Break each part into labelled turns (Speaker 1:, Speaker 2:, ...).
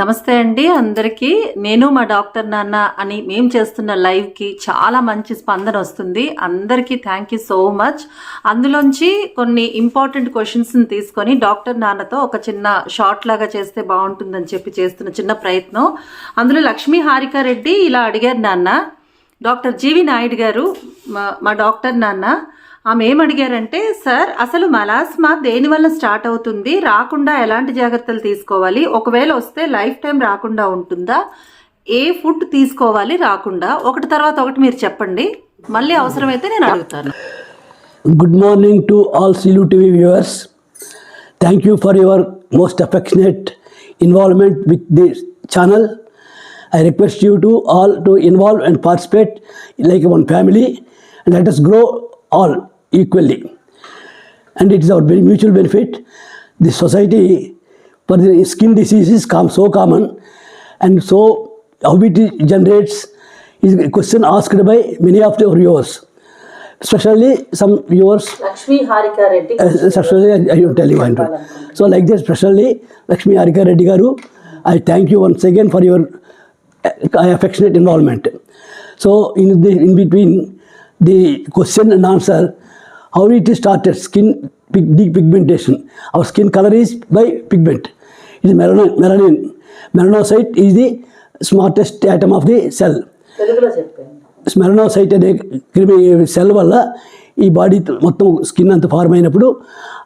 Speaker 1: నమస్తే అండి అందరికీ. నేను మా డాక్టర్ నాన్న అని మేం చేస్తున్న లైవ్కి చాలా మంచి స్పందన వస్తుంది. అందరికీ థ్యాంక్ యూ సో మచ్. అందులోంచి కొన్ని ఇంపార్టెంట్ క్వశ్చన్స్ని తీసుకొని డాక్టర్ నాన్నతో ఒక చిన్న షార్ట్ లాగా చేస్తే బాగుంటుందని చెప్పి చేస్తున్న చిన్న ప్రయత్నం. అందులో లక్ష్మీ హారికారెడ్డి ఇలా అడిగారు నాన్న. డాక్టర్ జీవి నాయుడు గారు మా మా డాక్టర్ నాన్న ఆమె ఏమడిగారంటే సార్ అసలు మలాస్మా దేనివల్ల స్టార్ట్ అవుతుంది? రాకుండా ఎలాంటి జాగ్రత్తలు తీసుకోవాలి? ఒకవేళ వస్తే లైఫ్ టైం రాకుండా ఉంటుందా? ఏ ఫుడ్ తీసుకోవాలి రాకుండా? ఒకటి తర్వాత ఒకటి మీరు చెప్పండి. మళ్ళీ అవసరమైతే నేను అడుగుతాను.
Speaker 2: Good morning to all సిలు TV viewers thank you for your most affectionate involvement with the channel I request you to all to involve and participate like one family and let us grow all equally. And it is our mutual benefit. The society for the skin diseases come so common and so how it generates is a question asked by many of the viewers. Especially some viewers.
Speaker 1: Lakshmi Harika Reddy.
Speaker 2: Uh, I will tell you. So like this, especially Lakshmi Harika Reddy Garu, I thank you once again for your uh, uh, affectionate involvement. So in the in between the question and answer, how it is started skin pig- depigmentation. Our skin color is by pigment. It is melanin. melanin. Melanocyte is the smartest atom of the cell. స్మెరనోసైట్ అనే క్రిమి cell వల్ల ఈ body మొత్తం skin అంత form అయినప్పుడు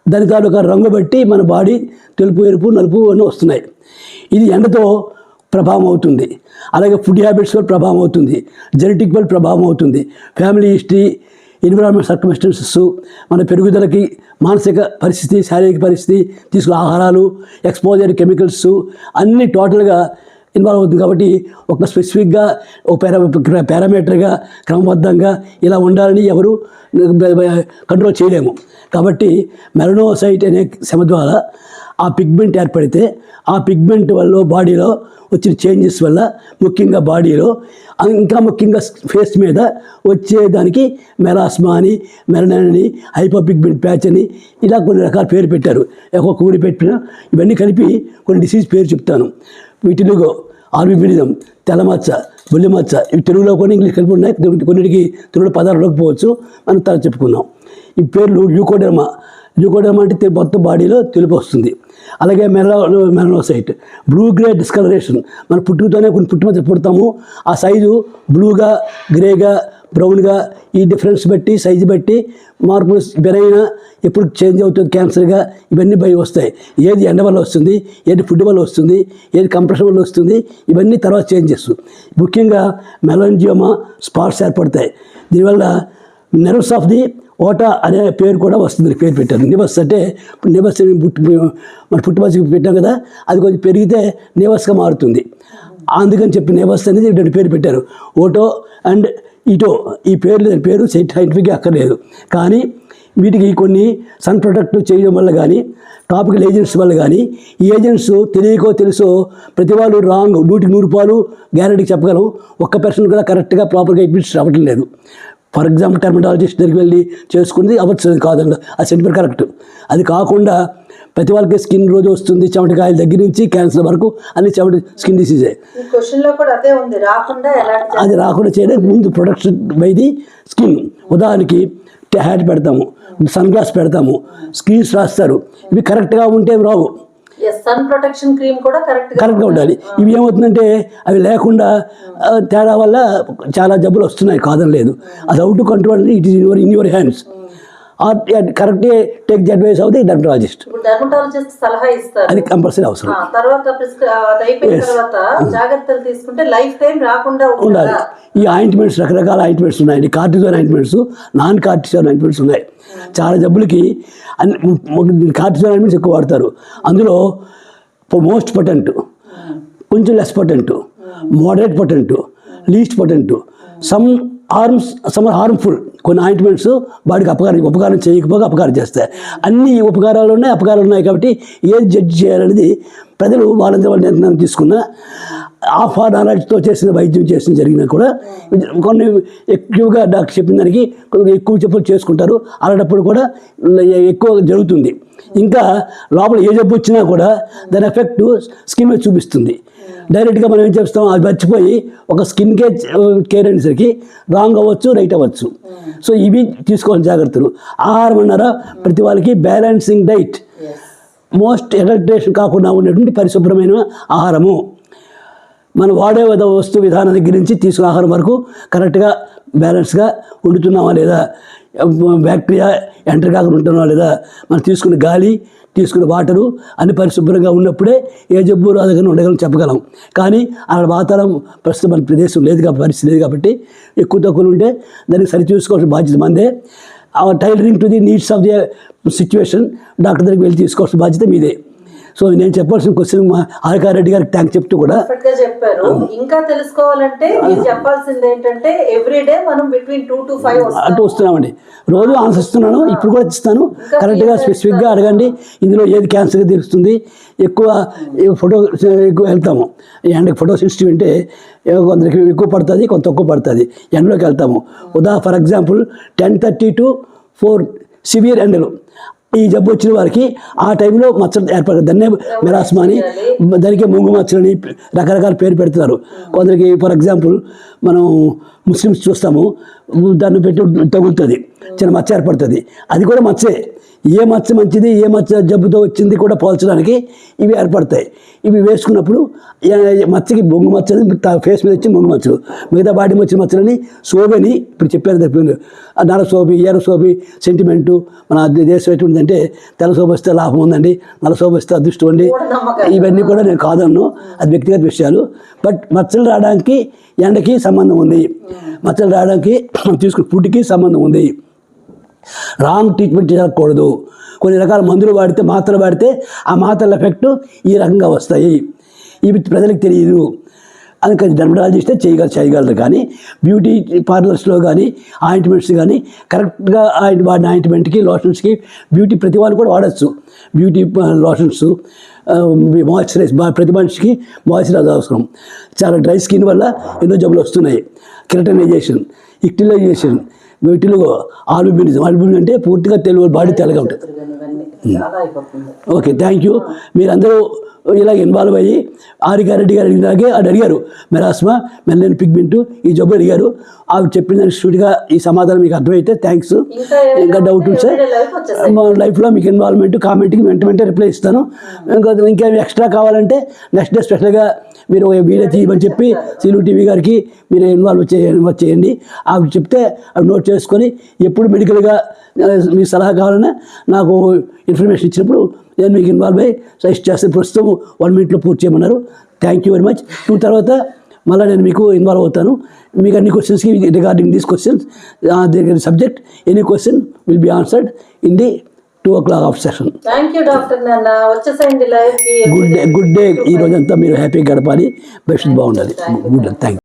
Speaker 2: దాని తాలూకా రంగు బట్టి మన బాడీ తెలుపు ఎరుపు నలుపు అని వస్తున్నాయి ఇది ఎండతో ప్రభావం అవుతుంది అలాగే ఫుడ్ హ్యాబిట్స్ వల్ల ప్రభావం అవుతుంది జెనెటిక్ వల్ల ప్రభావం అవుతుంది ఫ్యామిలీ హిస్టరీ ఎన్విరాన్మెంట్ సర్కమిస్టెన్సెస్ మన పెరుగుదలకి మానసిక పరిస్థితి శారీరక పరిస్థితి తీసుకున్న ఆహారాలు ఎక్స్పోజర్ కెమికల్స్ అన్నీ టోటల్గా ఇన్వాల్వ్ అవుతుంది కాబట్టి ఒక స్పెసిఫిక్గా ఒక పారా పారామీటర్గా క్రమబద్ధంగా ఇలా ఉండాలని ఎవరు కంట్రోల్ చేయలేము. కాబట్టి మెలనోసైట్ అనే శ్రమ ద్వారా ఆ పిగ్మెంట్ ఏర్పడితే ఆ పిగ్మెంట్ వల్ల బాడీలో వచ్చిన చేంజెస్ వల్ల ముఖ్యంగా బాడీలో ఇంకా ముఖ్యంగా ఫేస్ మీద వచ్చేదానికి మెలాస్మా అని మెలనన్ అని హైపోపిగ్మెంట్ ప్యాచ్ అని ఇలా కొన్ని రకాల పేరు పెట్టారు. ఒక్కొక్క ఊరి పెట్టిన ఇవన్నీ కలిపి కొన్ని డిసీజ్ పేరు చెప్తాను. వీటిలో ఆర్బిమిడిజం తెల్లమచ్చ బుల్లిమచ్చ ఇవి తెలుగులో కొన్ని ఇంగ్లీష్ కలిపి ఉన్నాయి. కొన్నిటికి తెలుగులో పదాలు ఉండకపోవచ్చు. మనం తర్వాత చెప్పుకుందాం. ఈ పేర్లు ల్యూకోడర్మా ల్యూకోడర్మా అంటే మొత్తం బాడీలో తెలుపు వస్తుంది. అలాగే మెరో మెరనోసైట్ బ్లూ గ్రే డిస్కలరేషన్. మన పుట్టుకతోనే కొన్ని పుట్టుమచ్చ పుడతాము. ఆ సైజు బ్లూగా గ్రేగా బ్రౌన్గా ఈ డిఫరెన్స్ బట్టి సైజు బట్టి మార్పులు బెరైన ఎప్పుడు చేంజ్ అవుతుంది క్యాన్సర్గా. ఇవన్నీ భయం వస్తాయి. ఏది ఎండ వల్ల వస్తుంది ఏది ఫుడ్ వల్ల వస్తుంది ఏది కంప్రెషన్ వల్ల వస్తుంది ఇవన్నీ తర్వాత చేంజెస్ ముఖ్యంగా మెలంజియోమా స్పాట్స్ ఏర్పడతాయి. దీనివల్ల నెర్వస్ ఆఫ్ ది ఓటా అనే పేరు కూడా వస్తుంది పేరు పెట్టారు. నివస్ అంటే ఇప్పుడు నివస్ పుట్టి మన పుట్టుమచ్చకి పెట్టాం కదా అది కొంచెం పెరిగితే నివస్గా మారుతుంది. అందుకని చెప్పి నివస్ అనేది రెండు పేరు పెట్టారు. ఓటో అండ్ ఇటో ఈ పేర్లు దాని పేరు సైంటిఫిక్గా అక్కర్లేదు. కానీ వీటికి కొన్ని సన్ ప్రొటెక్ట్ చేయడం వల్ల కానీ టాపికల్ ఏజెంట్స్ వల్ల కానీ ఈ ఏజెంట్స్ తెలియకో తెలుసో ప్రతి వాళ్ళు రాంగ్ నూటికి నూరు రూపాయలు గ్యారెంటీకి చెప్పగలం. ఒక్క పర్సన్ కూడా కరెక్ట్గా ప్రాపర్గా ఎగ్జిస్ట్ రావటం లేదు ఫర్ ఎగ్జాంపుల్ టర్మటాలజిస్ట్ దగ్గరికి వెళ్ళి చేసుకుంది అవ్వచ్చు కాదండి. అది సెంటిమెంట్ కరెక్ట్ అది కాకుండా ప్రతి వాళ్ళకి స్కిన్ రోజు వస్తుంది చెమటకాయల దగ్గర నుంచి క్యాన్సర్ వరకు అన్ని చెమట స్కిన్ డిసీజే
Speaker 1: అదే రాకుండా
Speaker 2: చేయడానికి ముందు ప్రొడక్షన్ బై ది స్కిన్ ఉదాహరణకి హ్యాట్ పెడతాము సన్ గ్లాస్ పెడతాము స్క్రీన్స్ రాస్తారు. ఇవి కరెక్ట్గా ఉంటే రావు.
Speaker 1: సన్ ప్రొటెక్షన్ క్రీమ్ కూడా కరెక్ట్
Speaker 2: కరెక్ట్గా ఉండాలి. ఇవి ఏమవుతుందంటే అవి లేకుండా తేడా వల్ల చాలా జబ్బులు వస్తున్నాయి కాదని లేదు. అది out to control it is in your in your hands correct take the advice of the dermatologist
Speaker 1: dermatologist సలహా ఇస్తారు.
Speaker 2: అది కంపల్సరీ అవసరం.
Speaker 1: తర్వాత తర్వాత జాగ్రత్తలు తీసుకుంటే లైఫ్ టైం రాకుండా
Speaker 2: ఉండాలి.
Speaker 1: ఉండాలి.
Speaker 2: ఈ ఆయింట్మెంట్స్ రకరకాల ఆయింట్మెంట్స్ ఉన్నాయండి. Cortisone ointments non cortisone ointments ఉన్నాయి. చాలా జబ్బులకి అన్ని కార్టిజోన్ ఎక్కువ వాడతారు. అందులో మోస్ట్ పొటెంట్ కొంచెం less potent moderate potent least potent some harms some harmful కొన్ని ఆయింట్మెంట్స్ బాడీకి అపకారం ఉపకారం చేయకపోగా అపకారం చేస్తాయి. అన్ని ఉపకారాలు ఉన్నాయి అపకారాలు ఉన్నాయి కాబట్టి ఏది జడ్జి చేయాలనేది ప్రజలు వాళ్ళంతా వాళ్ళ నిర్ణయం తీసుకున్న ఆఫ్ ఆర్ నాలెడ్జ్తో చేసిన వైద్యం చేసిన జరిగినా కూడా కొన్ని ఎక్కువగా డాక్టర్ చెప్పిన దానికి కొద్దిగా ఎక్కువ చెప్పులు చేసుకుంటారు. అలాంటప్పుడు కూడా ఎక్కువ జరుగుతుంది. ఇంకా లోపల ఏ జబ్బు వచ్చినా కూడా దాని ఎఫెక్ట్ స్కిన్ మీద చూపిస్తుంది. డైరెక్ట్గా మనం ఏం చేస్తాం? అది మర్చిపోయి ఒక స్కిన్ కేర్ కేర్ అనేసరికి రాంగ్ అవ్వచ్చు రైట్ అవ్వచ్చు. సో ఇవి తీసుకోవాలి జాగ్రత్తలు. ఆహారం అన్నారా? ప్రతి వాళ్ళకి బ్యాలెన్సింగ్ డైట్ మోస్ట్ ఎడల్ట్రేషన్ కాకుండా ఉండేటువంటి పరిశుభ్రమైన ఆహారము. మనం వాడే వస్తు విధానం దగ్గర నుంచి తీసుకున్న ఆహారం వరకు కరెక్ట్గా బ్యాలెన్స్గా వండుతున్నామా లేదా? బ్యాక్టీరియా ఎంటర్ కాకుండా ఉంటున్నామా లేదా? మనం తీసుకునే గాలి తీసుకునే వాటరు అన్ని పరిశుభ్రంగా ఉన్నప్పుడే ఏ జబ్బు రాదని ఉండగలం చెప్పగలం. కానీ అక్కడ వాతావరణం ప్రస్తుతం మన ప్రదేశం లేదు కాబట్టి పరిస్థితి లేదు కాబట్టి ఎక్కువ తక్కువ ఉంటే దాన్ని సరిచూసుకోవాల్సిన బాధ్యత మందే. ఆ tailoring to the needs of the situation doctor దగ్గరికి వెళ్ళి తీసుకోవాల్సిన బాధ్యత మీదే. సో నేను చెప్పాల్సిన క్వశ్చన్ మా రెడ్డి గారికి థ్యాంక్ చెప్తూ కూడా
Speaker 1: చెప్పారు. ఇంకా తెలుసుకోవాలంటే చెప్పాల్సింది ఏంటంటే ఎవ్రీ డే మనం బిట్వీన్ టూ టు ఫైవ్
Speaker 2: అటు వస్తున్నామండి. రోజు ఆన్సర్ ఇస్తున్నాను ఇప్పుడు కూడా ఇస్తాను. కరెక్ట్గా స్పెసిఫిక్గా అడగండి. ఇందులో ఏది క్యాన్సర్గా తెలుస్తుంది? ఎక్కువ ఫోటో ఎక్కువ వెళ్తాము. ఎండకి ఫోటో సెన్సిటివ్ అంటే కొందరికి ఎక్కువ పడుతుంది కొంత తక్కువ పడుతుంది. ఎండలోకి వెళ్తాము. ఉదా for example ten thirty to four severe ఎండలు ఈ జబ్బు వచ్చిన వారికి ఆ టైంలో మచ్చలు ఏర్పడదు దాన్నే మెరాస్మా అని దానికి ముంగు మచ్చలని రకరకాల పేరు పెడుతున్నారు. కొందరికి ఫర్ ఎగ్జాంపుల్ మనం ముస్లిమ్స్ చూస్తాము దాన్ని పెట్టి తగులుతుంది చిన్న మచ్చ ఏర్పడుతుంది. అది కూడా మచ్చే. ఏ మచ్చ మంచిది ఏ మచ్చ జబ్బుతో వచ్చింది కూడా పోల్చడానికి ఇవి ఏర్పడతాయి. ఇవి వేసుకున్నప్పుడు మచ్చకి బొంగు మచ్చని ఫేస్ మీద వచ్చి బొంగు మచ్చలు. మిగతా బాడీ వచ్చిన మచ్చలని సోబని ఇప్పుడు చెప్పారు తప్పింది నర సోబి ఎర్ర సోబి సెంటిమెంటు మన దేశం ఎటువంటిదంటే తెల్ల శోభ వస్తే లాభం ఉందండి నల్ల శోభ వస్తే అదృష్టం అండి. ఇవన్నీ కూడా నేను కాదన్ను. అది వ్యక్తిగత విషయాలు. బట్ మచ్చలు రావడానికి ఎండకి సంబంధం ఉంది. మచ్చలు రావడానికి తీసుకున్న ఫుడ్కి సంబంధం ఉంది. రాంగ్ ట్రీట్మెంట్ జరగకూడదు కొన్ని రకాల మందులు వాడితే మాత్రలు వాడితే ఆ మాత్రల ఎఫెక్ట్ ఈ రకంగా వస్తాయి. ఇవి ప్రజలకు తెలియదు. అందుకని డర్మటాలజిస్టే చేయగల చేయగలరు కానీ బ్యూటీ పార్లర్స్లో కానీ ఆయింట్మెంట్స్ కానీ కరెక్ట్గా ఆయింట్ వాడిన ఆయింట్మెంట్కి లోషన్స్కి బ్యూటీ ప్రతి వాళ్ళు కూడా వాడచ్చు. బ్యూటీ లోషన్స్ మాయిశ్చరైజ్ ప్రతి మనిషికి మాయిశ్చరైజ్ అవసరం. చాలా డ్రై స్కిన్ వల్ల ఎన్నో జబ్బులు వస్తున్నాయి. కెరటనైజేషన్ ఇక్టిలైజేషన్ వీటిలో ఆల్బినిజం ఆల్బినిజం అంటే పూర్తిగా తెలుగు బాడీ తెల్లగా ఉంటుంది. Okay thank you. మీరందరూ ఇలా ఇన్వాల్వ్ అయ్యి ఆరిగారెడ్డి గారు అడిగినాకే అది అడిగారు మెరాస్మా మెల్లెన్ పిగ్మెంట్ ఈ జబ్బు అడిగారు. ఆవిడ చెప్పిన దానికి సూటిగా ఈ సమాధానం మీకు అర్థమైతే థ్యాంక్స్
Speaker 1: ఇంకా
Speaker 2: ఇంకా డౌట్ ఉంటే. మా లైఫ్లో మీకు ఇన్వాల్వ్మెంట్ కామెంట్కి వెంట వెంటనే రిప్లై ఇస్తాను. ఇంకా ఇంకేమి ఎక్స్ట్రా కావాలంటే నెక్స్ట్ డే స్పెషల్గా మీరు ఒక వీడియో తీయమని చెప్పి సీలు టీవీ గారికి మీరు ఇన్వాల్వ్ చేయండి చేయండి. ఆవిడ చెప్తే అవి నోట్ చేసుకొని ఎప్పుడు మెడికల్గా మీ సలహా కావాలన్నా నాకు ఇన్ఫర్మేషన్ ఇచ్చినప్పుడు నేను మీకు ఇన్వాల్వ్ అయ్యి సజెస్ట్ చేస్తే ప్రస్తుతం వన్ మినిట్లో పూర్తి చేయమన్నారు. Thank you very much two తర్వాత మళ్ళీ నేను మీకు ఇన్వాల్వ్ అవుతాను. మీకు అన్ని క్వశ్చన్స్కి రిగార్డింగ్ దీస్ క్వశ్చన్స్ దగ్గర subject any question will be answered in the two o'clock of session
Speaker 1: thank you doctor నాన్న వచ్చేసేయండి లైవ్కి.
Speaker 2: గుడ్ డే గుడ్ డే ఈ రోజంతా మీరు హ్యాపీగా గడపాలి. భవిష్యత్తు బాగుండాలి. Good thank